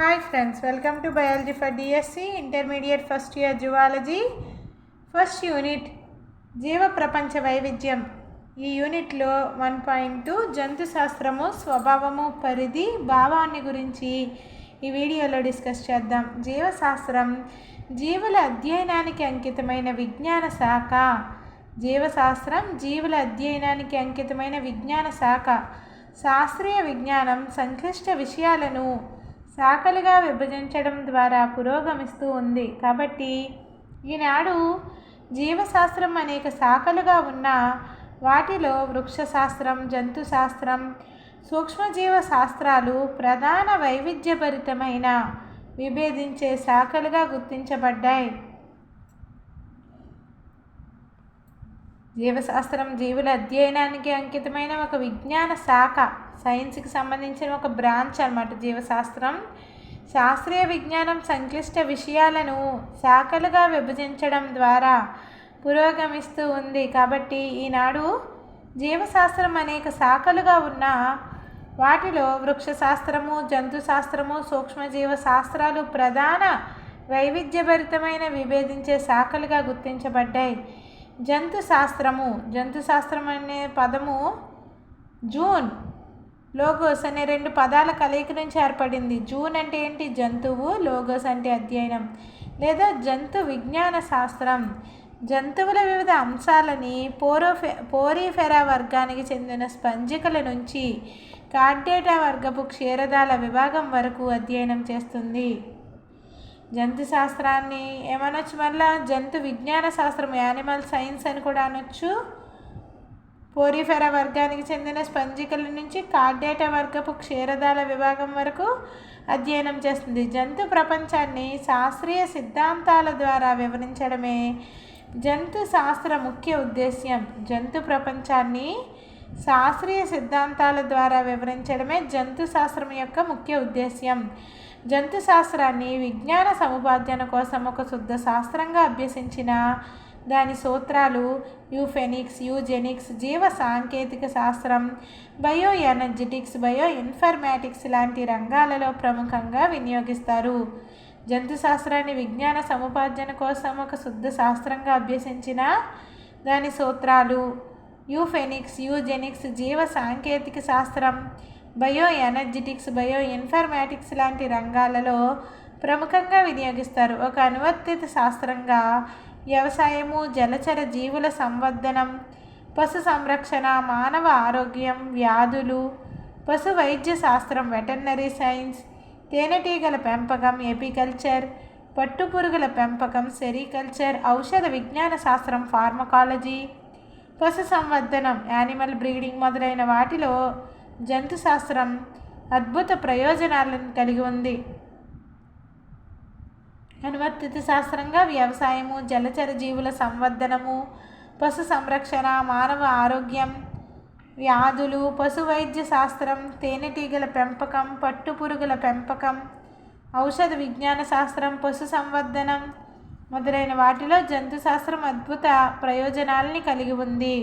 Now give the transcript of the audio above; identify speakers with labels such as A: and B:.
A: Hi friends welcome to biology for DSC intermediate first year zoology first unit జీవ ప్రపంచ వైవిధ్యం. ఈ యూనిట్లో వన్ పాయింట్ టూ జంతు శాస్త్రము స్వభావము పరిధి భావాన్ని గురించి ఈ వీడియోలో డిస్కస్ చేద్దాం. జీవశాస్త్రం జీవుల అధ్యయనానికి అంకితమైన విజ్ఞాన శాఖ. జీవశాస్త్రం జీవుల అధ్యయనానికి అంకితమైన విజ్ఞాన శాఖ. శాస్త్రీయ విజ్ఞానం సంక్లిష్ట విషయాలను శాఖలుగా విభజించడం ద్వారా పురోగమిస్తూ ఉంది. కాబట్టి ఈనాడు జీవశాస్త్రం అనేక శాఖలుగా ఉన్న వాటిలో వృక్షశాస్త్రం జంతుశాస్త్రం సూక్ష్మజీవ శాస్త్రాలు ప్రధాన వైవిధ్యభరితమైన విభేదించే శాఖలుగా గుర్తించబడ్డాయి. జీవశాస్త్రం జీవుల అధ్యయనానికి అంకితమైన ఒక విజ్ఞాన శాఖ. సైన్స్కి సంబంధించిన ఒక బ్రాంచ్ అన్నమాట జీవశాస్త్రం. శాస్త్రీయ విజ్ఞానం సంక్లిష్ట విషయాలను శాఖలుగా విభజించడం ద్వారా పురోగమిస్తూ ఉంది. కాబట్టి ఈనాడు జీవశాస్త్రం అనేక శాఖలుగా ఉన్న వాటిలో వృక్షశాస్త్రము జంతుశాస్త్రము సూక్ష్మజీవ శాస్త్రాలు ప్రధాన వైవిధ్యభరితమైన విభేదించే శాఖలుగా గుర్తించబడ్డాయి. జంతు శాస్త్రము జంతు శాస్త్రం అనే పదము జూన్. లోగోస్ అనే రెండు పదాల కలయిక నుంచి ఏర్పడింది. జూన్ అంటే ఏంటి? జంతువు లోగోస్ అంటే అధ్యయనం. లేదా జంతు విజ్ఞాన శాస్త్రం. జంతువుల వివిధ అంశాలని పోరోఫె పోరీఫెరా వర్గానికి చెందిన స్పంజికల నుంచి కార్డేటా వర్గపు క్షీరదాల విభాగం వరకు అధ్యయనం చేస్తుంది. జంతు శాస్త్రాన్ని ఏమనొచ్చు? మళ్ళీ జంతు విజ్ఞాన శాస్త్రం యానిమల్ సైన్స్ అని కూడా అనొచ్చు. పోరిఫెరా వర్గానికి చెందిన స్పంజికల నుంచి కార్డేటా వర్గపు క్షీరదాల విభాగం వరకు అధ్యయనం చేస్తుంది. జంతు ప్రపంచాన్ని శాస్త్రీయ సిద్ధాంతాల ద్వారా వివరించడమే జంతు శాస్త్ర ముఖ్య ఉద్దేశ్యం. జంతు ప్రపంచాన్ని శాస్త్రీయ సిద్ధాంతాల ద్వారా వివరించడమే జంతు శాస్త్రం యొక్క ముఖ్య ఉద్దేశ్యం. జంతు శాస్త్రాన్ని విజ్ఞాన సముపార్జన కోసం ఒక శుద్ధ శాస్త్రంగా అభ్యసించిన దాని సూత్రాలు యూఫెనిక్స్ యూజెనిక్స్ జీవ సాంకేతిక శాస్త్రం బయో ఎనర్జెటిక్స్ బయో ఇన్ఫర్మాటిక్స్ లాంటి రంగాలలో ప్రముఖంగా వినియోగిస్తారు. జంతు శాస్త్రాన్ని విజ్ఞాన సముపార్జన కోసం ఒక శుద్ధ శాస్త్రంగా అభ్యసించిన దాని సూత్రాలు యూఫెనిక్స్ యూజెనిక్స్ జీవ సాంకేతిక శాస్త్రం బయో ఎనర్జెటిక్స్ బయో ఇన్ఫర్మాటిక్స్ లాంటి రంగాలలో ప్రముఖంగా వినియోగిస్తారు. ఒక అనువర్తిత శాస్త్రంగా వ్యవసాయము జలచర జీవుల సంవర్ధనం పశు సంరక్షణ మానవ ఆరోగ్యం వ్యాధులు పశు వైద్య శాస్త్రం వెటర్నరీ సైన్స్ తేనెటీగల పెంపకం ఎపికల్చర్ పట్టుపురుగుల పెంపకం సెరికల్చర్ ఔషధ విజ్ఞాన శాస్త్రం ఫార్మకాలజీ పశు సంవర్ధనం యానిమల్ బ్రీడింగ్ మొదలైన వాటిలో జంతు శాస్త్రం అద్భుత ప్రయోజనాలను కలిగి ఉంది. అనువర్తిత శాస్త్రంగా వ్యవసాయము జలచర జీవుల సంవర్ధనము పశు సంరక్షణ మానవ ఆరోగ్యం వ్యాధులు పశు వైద్య శాస్త్రం తేనెటీగల పెంపకం పట్టుపురుగుల పెంపకం ఔషధ విజ్ఞాన శాస్త్రం పశు సంవర్ధనం మొదలైన వాటిలో జంతు శాస్త్రం అద్భుత ప్రయోజనాలని కలిగి ఉంది.